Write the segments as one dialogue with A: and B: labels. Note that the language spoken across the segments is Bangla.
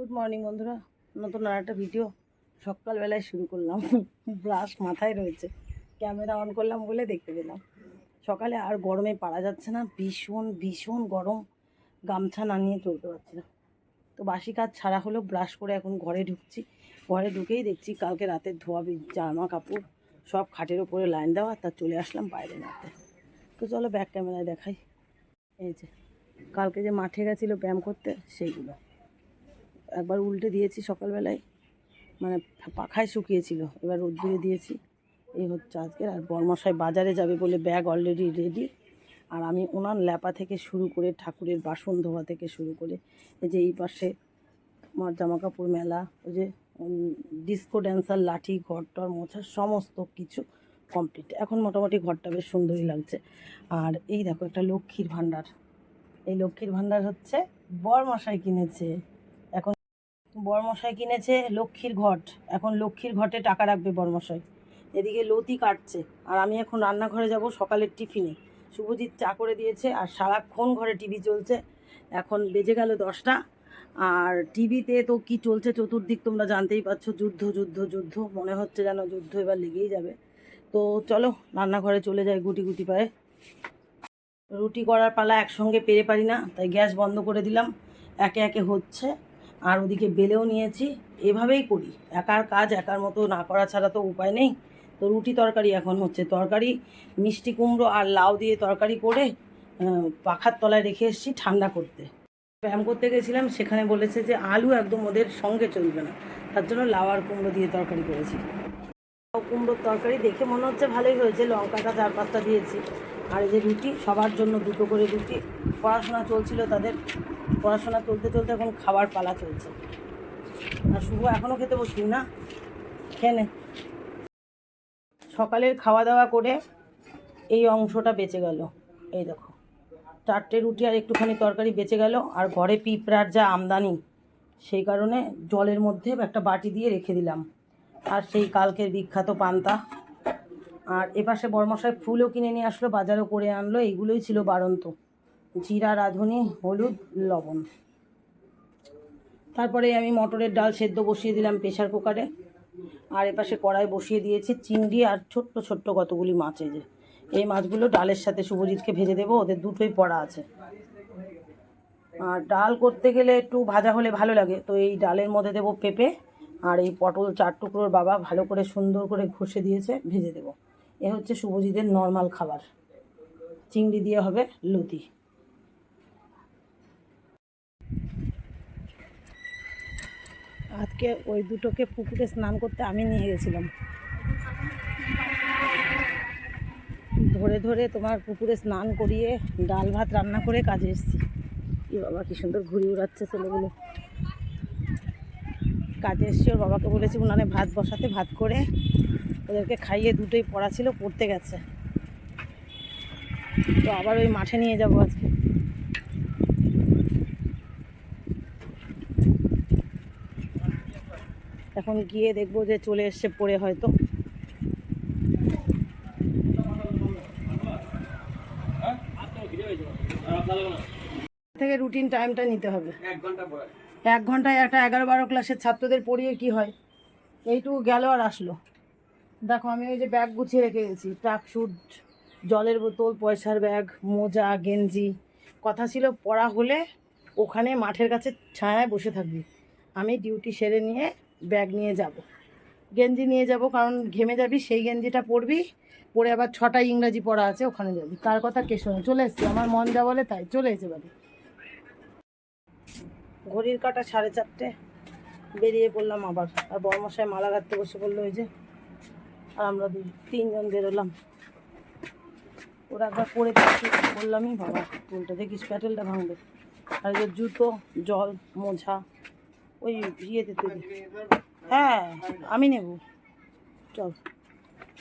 A: গুড মর্নিং বন্ধুরা। নতুন আর একটা ভিডিও সকালবেলায় শুরু করলাম। ব্রাশ মাথায় রয়েছে। ক্যামেরা অন করলাম বলে দেখতে পেলাম। সকালে আর গরমে পারা যাচ্ছে না। ভীষণ ভীষণ গরম। গামছা না নিয়ে চলতে পারছি না। তো বাসি কাজ ছাড়া হলেও ব্রাশ করে এখন ঘরে ঢুকছি। ঘরে ঢুকেই দেখছি কালকে রাতের ধোয়া জামা, কাপড় সব খাটের ওপরে লাইন দেওয়া। তা চলে আসলাম বাইরে নাতে তো চলো ব্যাক ক্যামেরায় দেখাই। এই যে, কালকে যে মাঠে গেছিল ব্যায়াম করতে, সেইগুলো। একবার উল্টে দিয়েছি সকালবেলায়। মানে পাখায় শুকিয়েছিল, এবার রোদ্দুরে দিয়েছি। এই হচ্ছে আজকের, আর বর্মশাই বাজারে যাবে বলে ব্যাগ অলরেডি রেডি আর আমি ওনার ল্যাপা থেকে শুরু করে ঠাকুরের বাসন ধোয়া থেকে শুরু করে, এই যে এই পাশে আমার জামা কাপড় মেলা, ওই যে ডিস্কো ড্যান্সার লাঠি ঘরটর মোছা, সমস্ত কিছু কমপ্লিট এখন মোটামুটি ঘরটা বেশ সুন্দরই লাগছে। আর এই দেখো একটা লক্ষ্মীর ভাণ্ডার। এই লক্ষ্মীর ভাণ্ডার হচ্ছে বরমশাই কিনেছে। এখন বরমশাই কিনেছে লক্ষ্মীর ঘট। এখন লক্ষ্মীর ঘটে টাকা রাখবে বরমশাই। এদিকে লতি কাটছে, আর আমি এখন রান্নাঘরে যাব সকালের টিফিনে। শুভজিৎ চা করে দিয়েছে, আর সারাক্ষণ ঘরে টিভি চলছে। এখন বেজে গেল দশটা, আর টিভিতে তো কি চলছে চতুর্দিক তোমরা জানতেই পারছ, যুদ্ধ যুদ্ধ যুদ্ধ। মনে হচ্ছে যেন যুদ্ধ এবার লেগেই যাবে। তো চলো, রান্নাঘরে চলে যাই গুটি গুটি পায়ে। রুটি করার পালা একসঙ্গে পেরে পারি না, তাই গ্যাস বন্ধ করে দিলাম। একে একে হচ্ছে। আর ওদিকে বেলেও নিয়েছি। এভাবেই করি। একার কাজ একার মতো না করা ছাড়া তো উপায় নেই। তো রুটি তরকারি এখন হচ্ছে তরকারি, মিষ্টি কুমড়ো আর লাউ দিয়ে তরকারি করে পাখার তলায় রেখে এসেছি ঠান্ডা করতে। ব্যায়াম করতে গেছিলাম, সেখানে বলেছে যে আলু একদম ওদের সঙ্গে চলবে না। তার জন্য লাউ আর কুমড়ো দিয়ে তরকারি করেছি। লাউ কুমড়োর তরকারি দেখে মনে হচ্ছে ভালোই হয়েছে। লঙ্কাটা চার পাঁচটা দিয়েছি। আর এই যে রুটি, সবার জন্য দুটো করে রুটি। পড়াশোনা চলছিল তাদের। পড়াশোনা চলতে চলতে এখন খাবার পালা চলছে। আর শুভ এখনও খেতে বসলি না? খেয়ে সকালের খাওয়া দাওয়া করে এই অংশটা বেঁচে গেল। এই দেখো। চারটে রুটি আর একটুখানি তরকারি বেঁচে গেল। আর ঘরে পিঁপড়ার যা আমদানি, সেই কারণে জলের মধ্যে একটা বাটি দিয়ে রেখে দিলাম। আর সেই কালকের বিখ্যাত পান্তা। আর এপাশে বরমশাই ফুলও কিনে নিয়ে আসলো, বাজারও করে আনলো। এইগুলোই ছিল বারন্ত জিরা, রাঁধুনি, হলুদ, লবণ। তারপরে আমি মটরের ডাল সেদ্ধ বসিয়ে দিলাম প্রেশার কুকারে। আর এপাশে কড়াই বসিয়ে দিয়েছি চিংড়ি আর ছোট্ট ছোট্ট কতগুলি মাছ এই যে। এই মাছগুলো ডালের সাথে শুভজিৎকে ভেজে দেবো, ওদের দুটোই পড়া আছে। আর ডাল করতে গেলে একটু ভাজা হলে ভালো লাগে। তো এই ডালের মধ্যে দেবো পেঁপে, আর এই পটল চার টুকরোর বাবা ভালো করে সুন্দর করে ঘষে দিয়েছে, ভেজে দেবো। এ হচ্ছে শুভজিতের নর্মাল খাবার। চিংড়ি দিয়ে হবে লুতি। আজকে ওই দুটোকে পুকুরে স্নান করতে আমি নিয়ে গেছিলাম। ধরে ধরে তোমার পুকুরে স্নান করিয়ে ডাল ভাত রান্না করে কাজে এসেছি। এ বাবা, কি সুন্দর ঘুরি উড়াচ্ছে ছেলেগুলো। কাজে এসছি ওর বাবাকে বলেছি উনানে ভাত বসাতে ভাত করে ওদেরকে খাইয়ে দুটোই পড়া ছিল পড়তে গেছে। তো আবার ওই মাঠে নিয়ে যাব আজকে। এখন গিয়ে দেখব যে চলে এসছে পড়ে হয়তো। থেকে রুটিন টাইমটা নিতে হবে। এক ঘন্টায় একটা এগারো বারো ক্লাসের ছাত্রদের পড়িয়ে কি হয়? এইটুকু গেল আর আসলো। দেখো, আমি ওই যে ব্যাগ গুছিয়ে রেখে গেছি ট্রাক শুট জলের বোতল, পয়সার ব্যাগ মোজা, গেঞ্জি। কথা ছিল পড়া হলে ওখানে মাঠের কাছে ছায়ায় বসে থাকবি। আমি ডিউটি সেরে নিয়ে ব্যাগ নিয়ে যাব। গেঞ্জি নিয়ে যাব, কারণ ঘেমে যাবি, সেই গেঞ্জিটা পরবি, পরে আবার ছটা ইংরাজি পড়া আছে, ওখানে যাবি। তার কথা কে শোনে? চলে এসছি। আমার মন যা বলে তাই, চলে এসে বাড়ি। ঘড়ির কাটা সাড়ে চারটে। বেরিয়ে পড়লাম আবার। আর বড়মশাই মালা গাঁথতে বসে পড়ল ওই যে। আর আমরা দুই তিনজন বেরোলাম। ওরা একবার পরে থাকি বললামই বাবা চুলটা দেখিস? প্যাটেলটা ভাঙবে। আর এই যে জুতো জল মোছা ওই ইয়েতে তুলি হ্যাঁ আমি নেব। চল।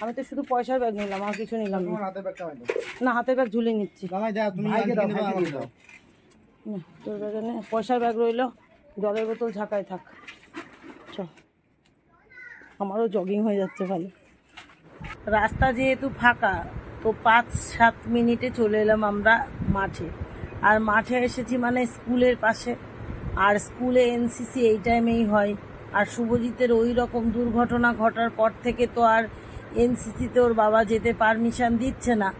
A: আমি তো শুধু পয়সার ব্যাগ নিলাম আর কিছু নিলাম না। না হাতের ব্যাগ ঝুলে নিচ্ছি। তোর ব্যাগে নে। পয়সার ব্যাগ রইল, জলের বোতল ঝাঁকায় থাক। চ। আমারও জগিং হয়ে যাচ্ছে ভালো। রাস্তা যেহেতু ফাঁকা, তো পাঁচ সাত মিনিটে চলে এলাম আমরা মাঠে। আর মাঠে এসেছি মানে স্কুলের পাশে। আর স্কুলে এনসিসি এই টাইমেই হয়। আর শুভজিতের ওই রকম দুর্ঘটনা ঘটার পর থেকে তো আর এনসিসিতে ওর বাবা যেতে পারমিশন দিচ্ছে না।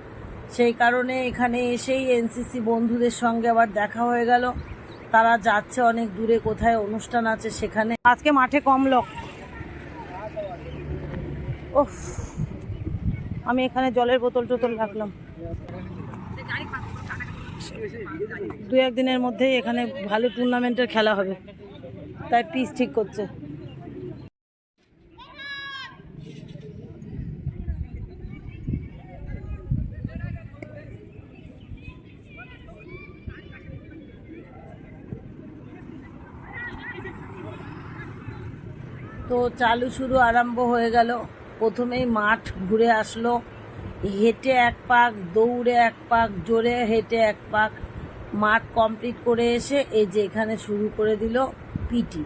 A: সেই কারণে এখানে এসেই এনসিসি বন্ধুদের সঙ্গে আবার দেখা হয়ে গেল। তারা যাচ্ছে অনেক দূরে, কোথায় অনুষ্ঠান আছে সেখানে। আজকে মাঠে কম লোক। ওফ আমি এখানে জলের বোতল টোতল রাখলাম। দু একদিনের মধ্যেই এখানে ভালো টুর্নামেন্টের খেলা হবে। তাই পিচ ঠিক করছে। চালু শুরু আরম্ভ হয়ে গেল। প্রথমেই মাঠ ঘুরে আসলো। হেঁটে এক পাক, দৌড়ে এক পাক, জোরে হেঁটে এক পাক। মাঠ কমপ্লিট করে এসে এই যে এখানে শুরু করে দিল পিটি।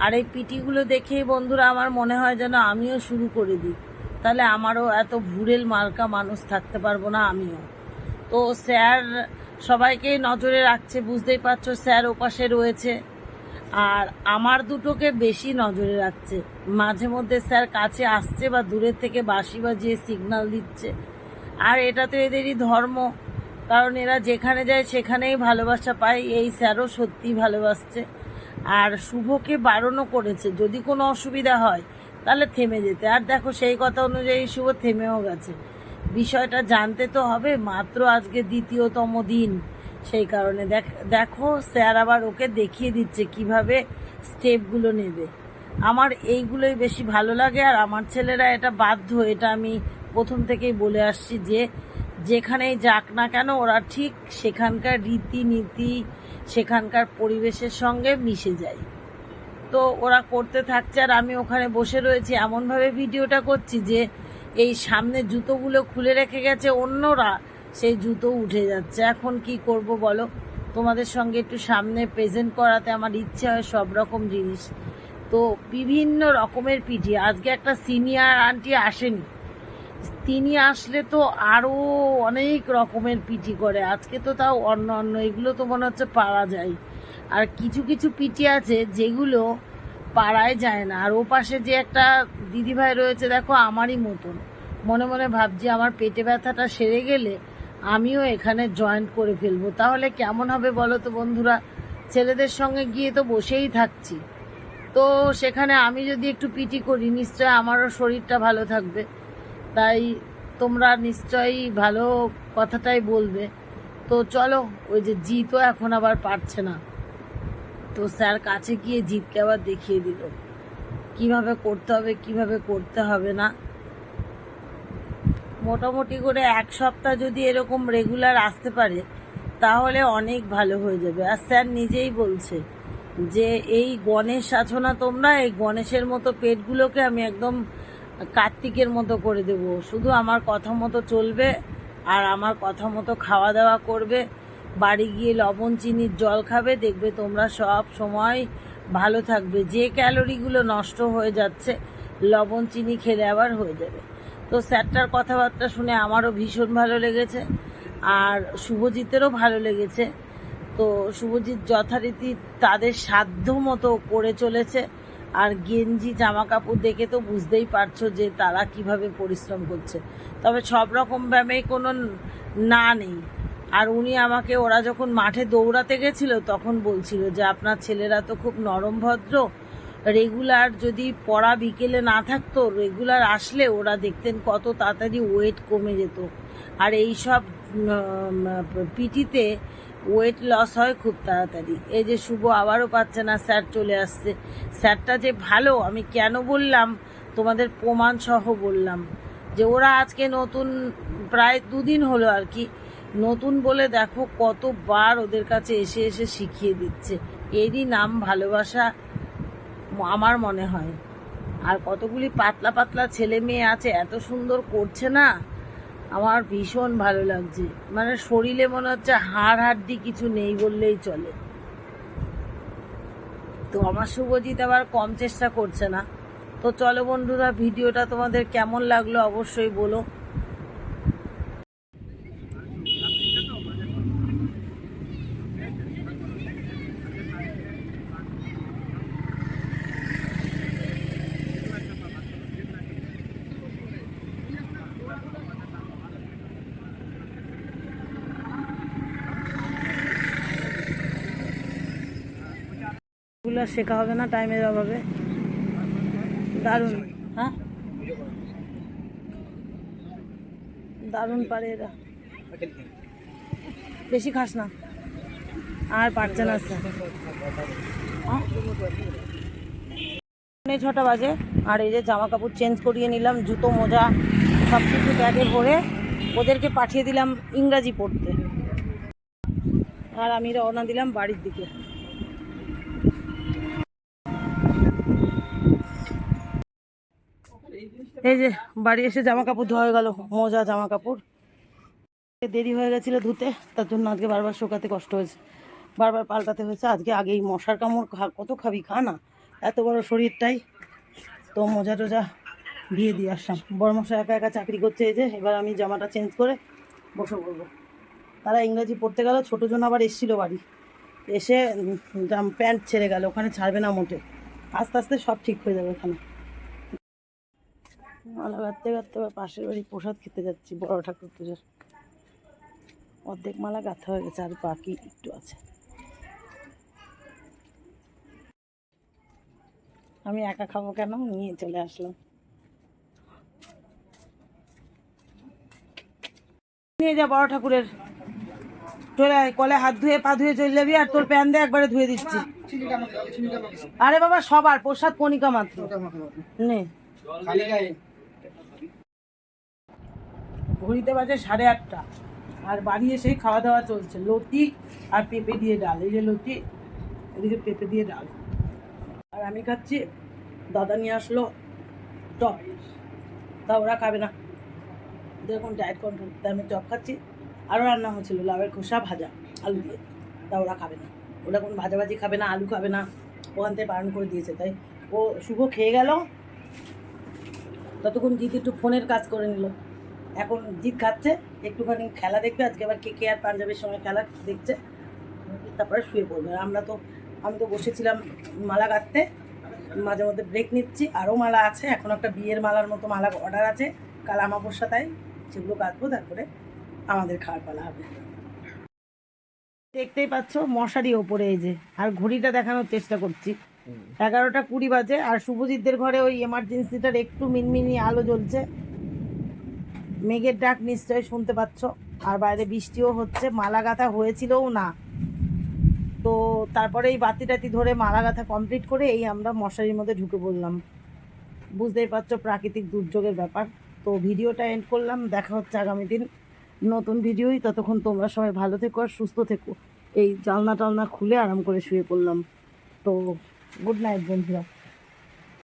A: আর এই পিটিগুলো দেখেই বন্ধুরা আমার মনে হয় যেন আমিও শুরু করে দিই। তাহলে আমারও এত ভুরেল মার্কা মানুষ থাকতে পারব না আমিও। তো স্যার সবাইকেই নজরে রাখছে, বুঝতেই পারছ, স্যার ওপাশে রয়েছে। আর আমার দুটোকে বেশি নজরে রাখছে। মাঝে মধ্যে স্যার কাছে আসছে বা দূরের থেকে বাঁশি বাজিয়ে সিগন্যাল দিচ্ছে। আর এটা তো এদেরই ধর্ম, কারণ এরা যেখানে যায় সেখানেই ভালোবাসা পায়, এই স্যারও সত্যিই ভালোবাসছে। আর শুভকে বারণও করেছে, যদি কোনো অসুবিধা হয়, তাহলে থেমে যেতে। আর দেখো, সেই কথা অনুযায়ী শুভ থেমেও গেছে। বিষয়টা জানতে তো হবে, মাত্র আজকে দ্বিতীয়তম দিন। সেই কারণে দেখ, দেখো, স্যার আবার ওকে দেখিয়ে দিচ্ছে কীভাবে স্টেপগুলো নেবে। আমার এইগুলোই বেশি ভালো লাগে আর আমার ছেলেরা এটা বাধ্য। এটা আমি প্রথম থেকেই বলে আসছি যে, যেখানেই যাক না কেন, ওরা ঠিক সেখানকার রীতিনীতি, সেখানকার পরিবেশের সঙ্গে মিশে যায়। তো ওরা করতে থাকছে আর আমি ওখানে বসে রয়েছি। এমনভাবে ভিডিওটা করছি যে, এই সামনে জুতোগুলো খুলে রেখে গেছে অন্যরা। সেই জুতো উঠে যাচ্ছে। এখন কি করব বলো? তোমাদের সঙ্গে একটু সামনে প্রেজেন্ট করাতে আমার ইচ্ছে হয় সব রকম জিনিস। তো বিভিন্ন রকমের পিঠি আজকে একটা সিনিয়র আন্টি আসেনি। তিনি আসলে তো আরও অনেক রকমের পিঠি করে। আজকে তো তাও অন্য অন্য। এগুলো তো মনে হচ্ছে পারা যায়। আর কিছু কিছু পিঠি আছে যেগুলো পাড়ায় যায় না। আর ও পাশে যে একটা দিদিভাই রয়েছে, দেখো, আমারই মতন। মনে মনে ভাবছি আমার পেটে ব্যথাটা সেরে গেলে আমিও এখানে জয়েন করে ফেলব। তাহলে কেমন হবে বলো তো বন্ধুরা? ছেলেদের সঙ্গে গিয়ে তো বসেই থাকছি। তো সেখানে আমি যদি একটু পিটি করি, নিশ্চয় আমারও শরীরটা ভালো থাকবে। তাই তোমরা নিশ্চয়ই ভালো কথাটাই বলবে। তো চলো, ওই যে জিতও এখন আবার পারছে না। তো স্যার কাছে গিয়ে জিতকে আবার দেখিয়ে দিল। কীভাবে করতে হবে, কীভাবে করতে হবে না? মোটামুটি করে এক সপ্তাহ যদি এরকম রেগুলার আসতে পারে, তাহলে অনেক ভালো হয়ে যাবে। আর স্যার নিজেই বলছে যে, এই গণেশ আছো না তোমরা? এই গণেশের মতো পেটগুলোকে আমি একদম কার্তিকের মতো করে দেব। শুধু আমার কথা মতো চলবে আর আমার কথা মতো খাওয়া দাওয়া করবে। বাড়ি গিয়ে লবণ চিনির জল খাবে। দেখবে তোমরা সব সময় ভালো থাকবে। যে ক্যালোরিগুলো নষ্ট হয়ে যাচ্ছে, লবণ, চিনি খেলে আবার হয়ে যাবে। তো স্যারটার কথাবার্তা শুনে আমারও ভীষণ ভালো লেগেছে আর শুভজিতেরও ভালো লেগেছে। তো শুভজিৎ যথারীতি তাদের সাধ্য মতো করে চলেছে। আর গেঞ্জি জামা কাপড় দেখে তো বুঝতেই পারছ যে তারা কীভাবে পরিশ্রম করছে। তবে সব রকম ব্যায়ামেই কোনো না নেই। আর উনি আমাকে, ওরা যখন মাঠে দৌড়াতে গেছিল তখন বলছিল যে, আপনার ছেলেরা তো খুব নরম ভদ্র রেগুলার যদি পড়া বিকেলে না থাকতো রেগুলার আসলে ওরা দেখতেন কত তাড়াতাড়ি ওয়েট কমে যেত। আর এই সব পিটিতে ওয়েট লস হয় খুব তাড়াতাড়ি। এই যে শুভ আবারও পাচ্ছে না, স্যার চলে আসছে। স্যারটা যে ভালো, আমি কেন বললাম? তোমাদের প্রমাণ সহ বললাম। যে ওরা আজকে নতুন, প্রায় দুদিন হলো আর কি, নতুন বলে দেখো কতবার ওদের কাছে এসে এসে শিখিয়ে দিচ্ছে। এরই নাম ভালোবাসা আমার মনে হয়। আর কতগুলি পাতলা পাতলা ছেলে মেয়ে আছে, এত সুন্দর করছে না? আমার ভীষণ ভালো লাগছে। মানে শরীরে মনে হচ্ছে হাড় হাড্ডি কিছু নেই বললেই চলে। তো আমার শুভজিৎ আবার কম চেষ্টা করছে না। তো চলো বন্ধুরা, ভিডিওটা তোমাদের কেমন লাগল অবশ্যই বলো। এগুলো আর শেখা হবে না টাইমের অভাবে। দারুণ। হ্যাঁ? দারুণ পারে এরা। বেশি খাস না। আর পারছে না হ্যাঁ? ছটা বাজে, আর এই যে জামা কাপড় চেঞ্জ করিয়ে নিলাম, জুতো, মোজা সব কিছু ব্যাগে ভরে ওদেরকে পাঠিয়ে দিলাম ইংরাজি পড়তে। আর আমি রওনা দিলাম বাড়ির দিকে। এই যে বাড়ি এসে জামা কাপড় ধোয়া হয়ে গেল, মোজা জামা কাপড় দেরি হয়ে গেছিল ধুতে, তার জন্য আজকে বারবার শোকাতে কষ্ট হয়েছে। বারবার পাল্টাতে হয়েছে, আজকে আগে এই মশার কামড় খা- কত খাবি, খা না। এত বড় শরীরটাই। তো মোজা টোজা দিয়ে দিয়ে আসলাম। বড় মশা একা একা চাকরি করছে এই যে, এবার আমি জামাটা চেঞ্জ করে বসে পড়ব। তারা ইংরাজি পড়তে গেল, ছোটো জন আবার এসেছিল বাড়ি। এসে প্যান্ট ছেড়ে গেল, ওখানে ছাড়বে না মোটে। আস্তে আস্তে সব ঠিক হয়ে যাবে ওখানে। মালা গাঁথতে গাঁথতে আবার পাশের বাড়ি প্রসাদ খেতে যাচ্ছি, বড় ঠাকুর পুজোর। অর্ধেক মালা গাঁথা হয়ে গেছে, আর বাকি একটু আছে। আমি একা খাব কেন? নিয়ে চলে আসলাম। নিয়ে যা বড় ঠাকুরের। চলে কলে হাত ধুয়ে পা ধুয়ে চলে যাবি, আর তোর প্যান দিয়ে একবারে ধুয়ে দিচ্ছি। আরে বাবা, সবার প্রসাদ কণিকা মাত্র। নে। ঘড়িতে বাজে সাড়ে আটটা। আর বাড়ি এসেই খাওয়া দাওয়া চলছে। লতি আর পেঁপে দিয়ে ডাল। এই যে লতি, এদিকে পেঁপে দিয়ে ডাল। আর আমি খাচ্ছি, দাদা নিয়ে আসলো টপ তা ওরা খাবে না। দেখুন ডায়েট কন্ট্রোল তাই আমি টপ খাচ্ছি। আরও রান্না হচ্ছিল, লাউয়ের খোসা ভাজা, আলু দিয়ে। তা ওরা খাবে না। ওরা কোনো ভাজাভাজি খাবে না, আলু খাবে না। ওখান থেকে বারণ করে দিয়েছে। তাই ও শুভ খেয়ে গেল। ততক্ষণ দিদি একটু ফোনের কাজ করে নিল। এখন জিৎ খাচ্ছে একটুখানি খেলা দেখবে আজকে আবার কে কে আর পাঞ্জাবের সঙ্গে খেলা দেখছে তারপরে শুয়ে পড়বে। আমরা তো আমি তো বসেছিলাম মালা গাঁথতে মাঝে মধ্যে ব্রেক নিচ্ছি আরও মালা আছে এখন একটা বিয়ের মালার মতো মালা অর্ডার আছে কাল আমাবস্যা তাই সেগুলো কাটবো তারপরে আমাদের খাওয়ার পালা হবে। দেখতেই পাচ্ছ মশারি ওপরে এই যে আর ঘড়িটা দেখানোর চেষ্টা করছি। এগারোটা কুড়ি বাজে আর শুভজিৎদের ঘরে ওই এমার্জেন্সিটার একটু মিনমিনি আলো জ্বলছে মেঘের ডাক নিশ্চয়ই শুনতে পাচ্ছ। আর বাইরে বৃষ্টিও হচ্ছে মালা গাঁথা হয়েছিলও না। তো তারপরে এই বাতি টাতি ধরে মালা গাঁথা কমপ্লিট করে এই আমরা মশারির মধ্যে ঢুকে পড়লাম। বুঝতেই পারছ প্রাকৃতিক দুর্যোগের ব্যাপার। তো ভিডিওটা এন্ড করলাম, দেখা হচ্ছে আগামী দিন। নতুন ভিডিওই, ততক্ষণ তোমরা সবাই ভালো থেকো আর সুস্থ থেকো। এই জালনা টালনা খুলে আরাম করে শুয়ে পড়লাম। তো গুড নাইট বন্ধুরা।